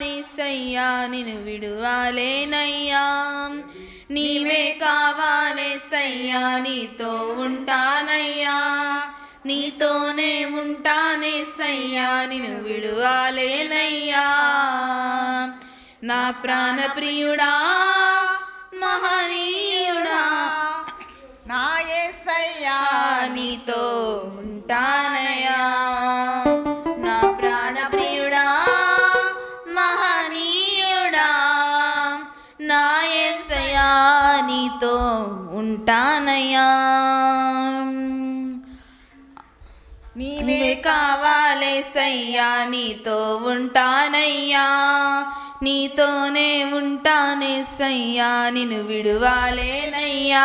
నీసయ్యా నిన్ను విడువాలేనయ్యా. నీవే కావాలే సయ్యా నీతో ఉంటానయ్యా. నీతోనే ఉంటానే సయ్యా నిన్ను విడువాలేనయ్యా. నా ప్రాణప్రియుడా మహనీ ఉంటానయ్యా. నీవే కావాలే సయ్యా నీతో ఉంటానయ్యా. నీతోనే ఉంటానే సయ్యా నిన్ను విడువాలేనయ్యా.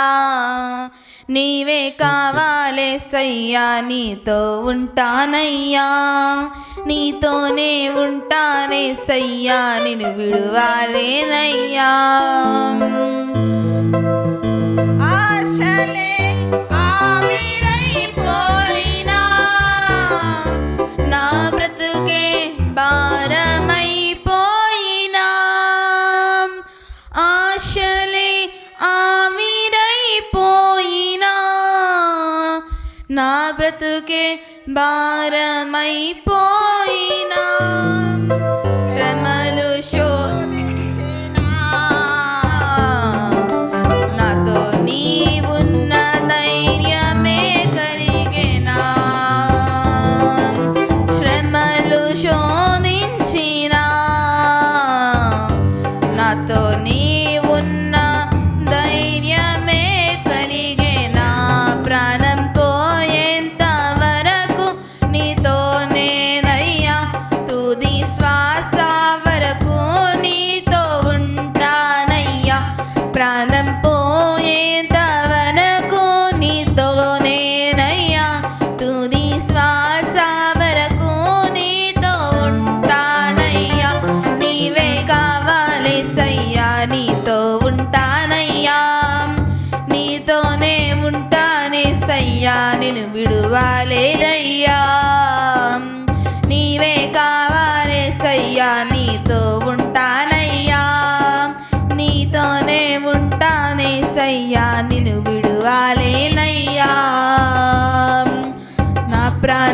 నీవే కావాలే సయ్యా నీతో ఉంటానయ్యా. నీతోనే ఉంటానే సయ్యా నిన్ను విడువాలేనయ్యా. నా బ్రతుకే భారమైపోయినా.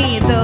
querido.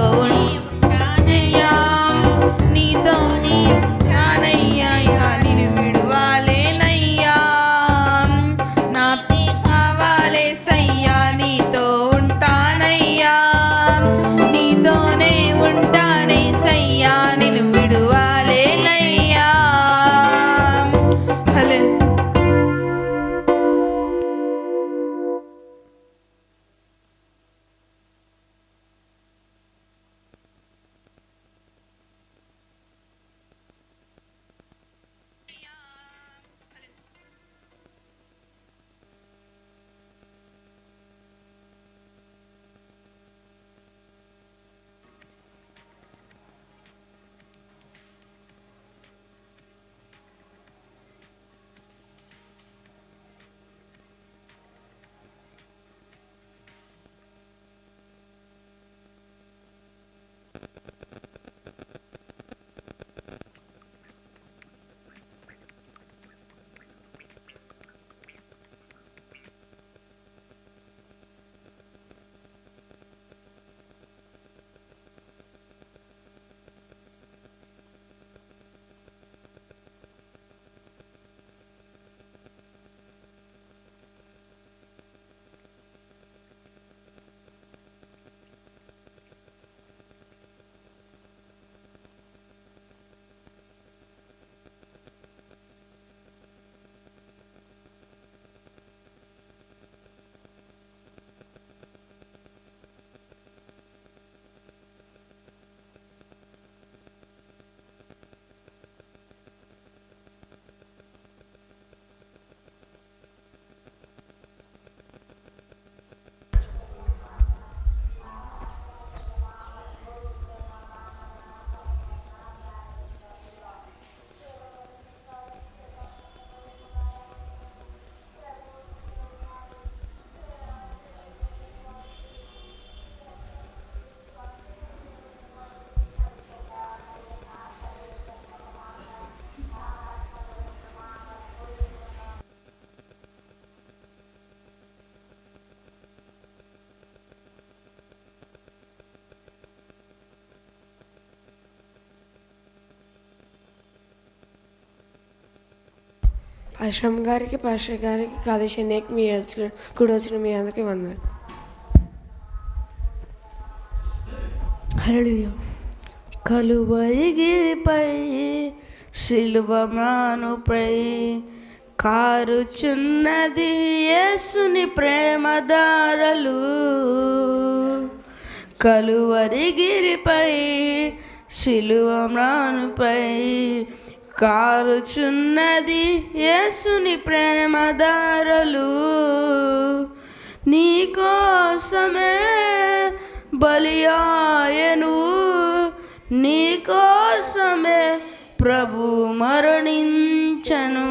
అశ్రమ్ గారికి పాస్టర్ గారికి కాదేశ్ అనేక మీ వచ్చిన కూడా వచ్చిన మీ అందరికీ వందలు హల్లెలూయా. కలువైగిరిపై శిలువ మానుపై కారుచున్నది యేసుని ప్రేమదారలు కలువరిగిరిపై శిలువ మానుపై కారుచున్నది యేసుని ప్రేమదారలు. నీకోసమే బలియాయను నీకోసమే ప్రభు మరణించను.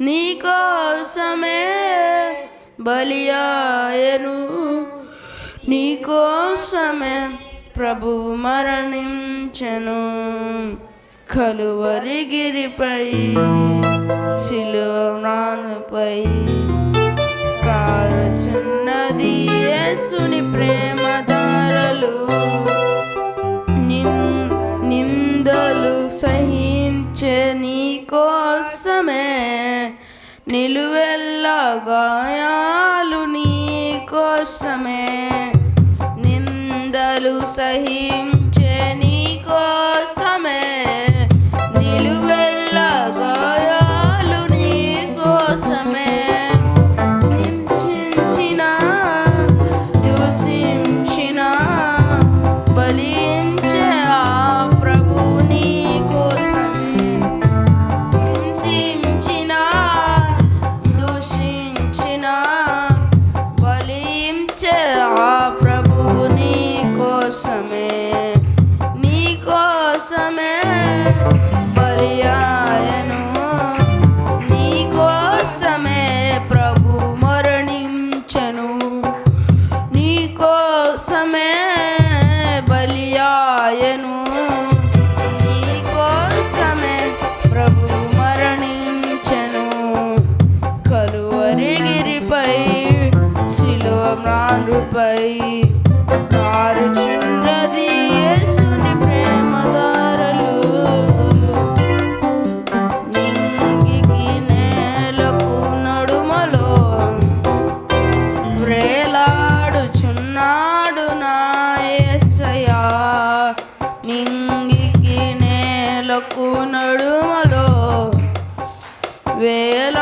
నీకోసమే బలియాయను నీకోసమే ప్రభు మరణించను. కలువరి గిరిపై కలువరిగిరిపై శిలువనానుపై కారుచున్నది యేసుని ప్రేమధారలు నిన్- నిందలు సహించే నీ కోసమే నిలువెల్ల గాయాలు నీ కోసమే నిందలు సహించే శిలువ కారుచున్నది యేసుని ప్రేమదారలు. నింగికి నేలకు నడుమలో వ్రేలాడుచున్నాడు నా యేసయ్యా నింగికి నేలకు నడుమలో వేల